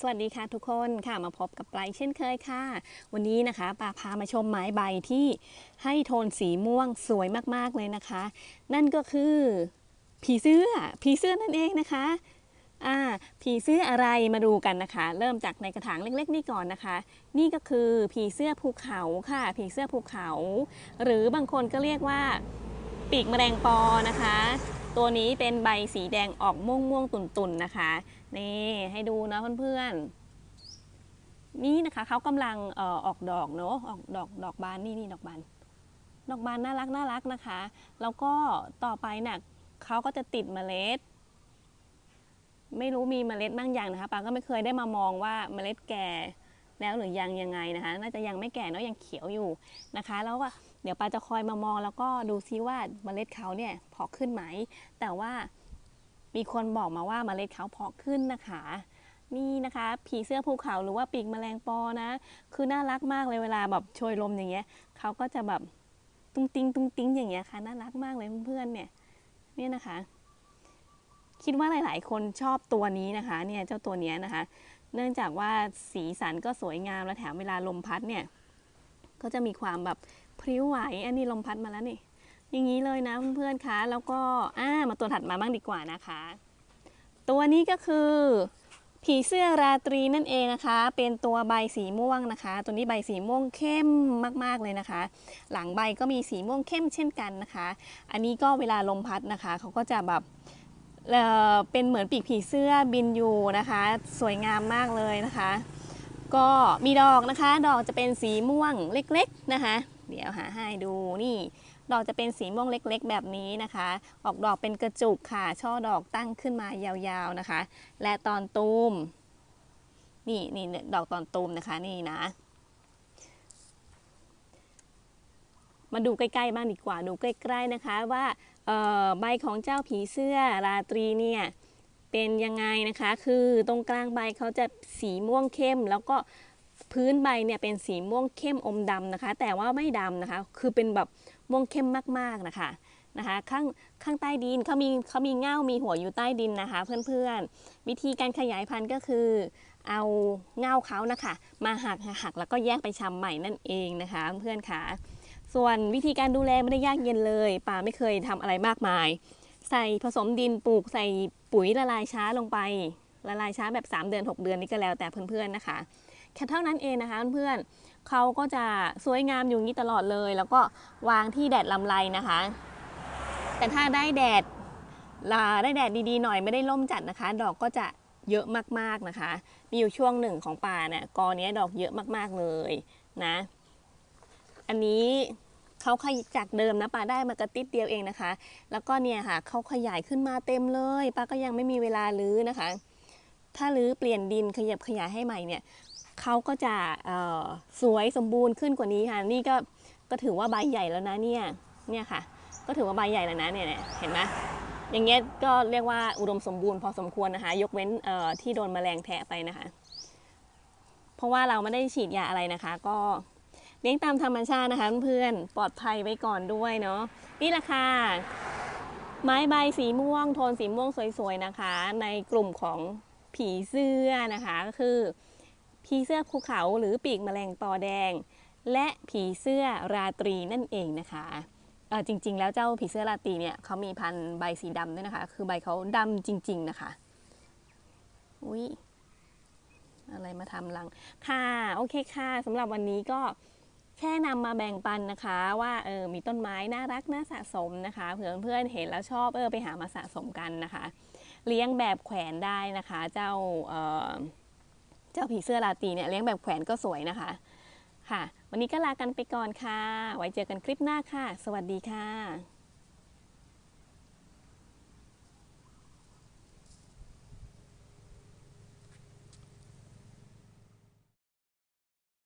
สวัสดีค่ะทุกคนค่ะมาพบกับปลายเช่นเคยค่ะ วันนี้นะคะปาพามาชมไม้ใบที่ให้โทนสีม่วงสวยมากๆเลยนะคะ นั่นก็คือผีเสื้อผีเสื้อนั่นเองนะคะอ่าผีเสื้ออะไรมาดูกันนะคะ เริ่มจากในกระถางเล็กๆนี่ก่อนนะคะ นี่ก็คือผีเสื้อภูเขาค่ะ ผีเสื้อภูเขา หรือบางคนก็เรียกว่าปีกแมลงปอนะคะ ตัวนี้เป็นใบสีแดงออกม่วงม่วงๆตุ่นๆนะคะ นี่ให้ดูนะเพื่อนๆ นี่นะคะเขากำลังเอ่อออกดอกเนาะออกดอกดอกบานนี่นี่ดอกบาน ดอกบานน่ารักน่ารักนะคะ แล้วก็ต่อไปน่ะเขาก็จะติดเมล็ด ไม่รู้มีเมล็ดบ้างอย่างนะคะปาก็ไม่เคยได้มามองว่าเมล็ดแก่แล้วหรือยังยังไงนะคะ น่าจะยังไม่แก่เนาะยังเขียวอยู่นะคะ แล้วก็เดี๋ยวปาจะคอยมามองแล้วก็ดูซิว่าเมล็ดเขาเนี่ยพาะขึ้นไหม แต่ว่า มีคนบอกมาว่าเมล็ดเขาเพาะขึ้นนะคะ นี่นะคะ ผีเสื้อภูเขาหรือว่าปีกแมลงปอนะ คือน่ารักมากเลยเวลาแบบโชยลมอย่างเงี้ยเขาก็จะแบบตุ้งติ้งตุ้งติ้งอย่างเงี้ยค่ะน่ารักมากเลยเพื่อนๆเนี่ยเนี่ยนะคะ คิดว่าหลายๆ คนชอบตัวนี้นะคะเนี่ยเจ้าตัวเนี้ยนะคะ เนื่องจากว่าสีสันก็สวยงามและแถมเวลาลมพัดเนี่ยก็จะมีความแบบพริ้วไหวอันนี้ลมพัดมาแล้วนี่ อย่างนี้เลยนะเพื่อนๆคะแล้วก็อ่ามาตัวถัดมาบ้างดีกว่านะคะ ตัวนี้ก็คือ ผีเสื้อราตรีนั่นเองนะคะ เป็นตัวใบสีม่วงนะคะ ตัวนี้ใบสีม่วงเข้มมากๆเลยนะคะ หลังใบก็มีสีม่วงเข้มเช่นกันนะคะ อันนี้ก็เวลาลมพัดนะคะเขาก็จะแบบเออเป็นเหมือนปีกผีเสื้อบินอยู่นะคะ สวยงามมากเลยนะคะ ก็มีดอกนะคะ ดอกจะเป็นสีม่วงเล็กๆนะคะ เดี๋ยวหาให้ดูนี่ ดอกจะเป็นสีม่วงเล็กๆ แบบนี้นะคะ ออกดอกเป็นกระจุกค่ะ ช่อดอกตั้งขึ้นมายาวๆนะคะ และตอนตูม นี่นี่ดอกตอนตูมนะคะนี่นะ มาดูใกล้ๆบ้างดีกว่า ดูใกล้ๆนะคะว่าใบของเจ้าผีเสื้อราตรีเนี่ยเป็นยังไงนะคะ คือตรงกลางใบเขาจะสีม่วงเข้มแล้วก็ พื้นใบเนี่ยเป็นสีม่วงเข้มอมดำนะคะ แต่ว่าไม่ดำนะคะ คือเป็นแบบม่วงเข้มมากๆนะคะนะคะข้างข้างใต้ดินเขามีเขามีเง่ามีหัวอยู่ใต้ดินนะคะ เพื่อนๆ วิธีการขยายพันธุ์ก็คือ เอาเง่าเขานะคะ มาหักหักแล้วก็แยกไปชำใหม่นั่นเองนะคะ เพื่อนๆค่ะ ส่วนวิธีการดูแลไม่ได้ยากเย็นเลยป่าไม่เคยทำอะไรมากมาย ใส่ผสมดินปลูกใส่ปุ๋ยละลายช้าลงไป ละลายช้าแบบ 3 เดือน 6 เดือนนี่ก็แล้วแต่เพื่อนๆนะคะ แค่เท่านั้นเองนะคะเพื่อนเขาก็จะสวยงามอยู่งนี้ตลอดเลย แล้วก็วางที่แดดลำไรนะคะ แต่ถ้าได้แดดลาได้แดดดีๆหน่อยไม่ได้ร่มจัดนะคะ ดอกก็จะเยอะมากๆนะคะ มีอยู่ช่วงหนึ่งของป่าเนี่ยกอเนี้ยดอกเยอะมากๆเลยนะ อันนี้เขาขยจากเดิมนะป้าได้มากระติดเดียวเองนะคะ แล้วก็เนี่ยค่ะเขาขยายขึ้นมาเต็มเลยป้าก็ยังไม่มีเวลารื้อนะคะ ถ้ารื้อเปลี่ยนดินขยับขยายให้ใหม่เนี่ย เขาก็จะสวยสมบูรณ์ขึ้นกว่านี้ค่ะ นี่ก็ก็ถือว่าใบใหญ่แล้วนะเนี่ยเนี่ยค่ะ ก็ถือว่าใบใหญ่แล้วนะเนี่ยเห็นไหมอย่างเงี้ยก็เรียกว่าอุดมสมบูรณ์พอสมควรนะคะ ยกเว้นที่โดนแมลงแทะไปนะคะ เพราะว่าเราไม่ได้ฉีดยาอะไรนะคะ ก็เลี้ยงตามธรรมชาตินะคะเพื่อนปลอดภัยไว้ก่อนด้วยเนาะนี่แหละค่ะไม้ใบสีม่วง โทนสีม่วงสวยๆนะคะ ในกลุ่มของผีเสื้อนะคะก็คือ ผีเสื้อภูเขาหรือปีกแมลงปอแดง และผีเสื้อราตรีนั่นเองนะคะเออจริง ๆ แล้วเจ้าผีเสื้อราตรีเนี่ยเขามีพันธุ์ใบสีดำด้วยนะคะ คือใบเขาดำจริง ๆ นะคะอุ้ยอะไรมาทำรังค่ะโอเคค่ะสำหรับวันนี้ก็แค่นำมาแบ่งปันนะคะ ว่าเออมีต้นไม้น่ารักน่าสะสมนะคะเผื่อเพื่อนๆเห็นแล้วชอบเออไปหามาสะสมกันนะคะ เลี้ยงแบบแขวนได้นะคะ เจ้าเออ เจ้าผีเสื้อราตรีเนี่ยเลี้ยงแบบแขวนก็สวยนะคะค่ะ วันนี้ก็ลากันไปก่อนค่ะ ไว้เจอกันคลิปหน้าค่ะ สวัสดีค่ะ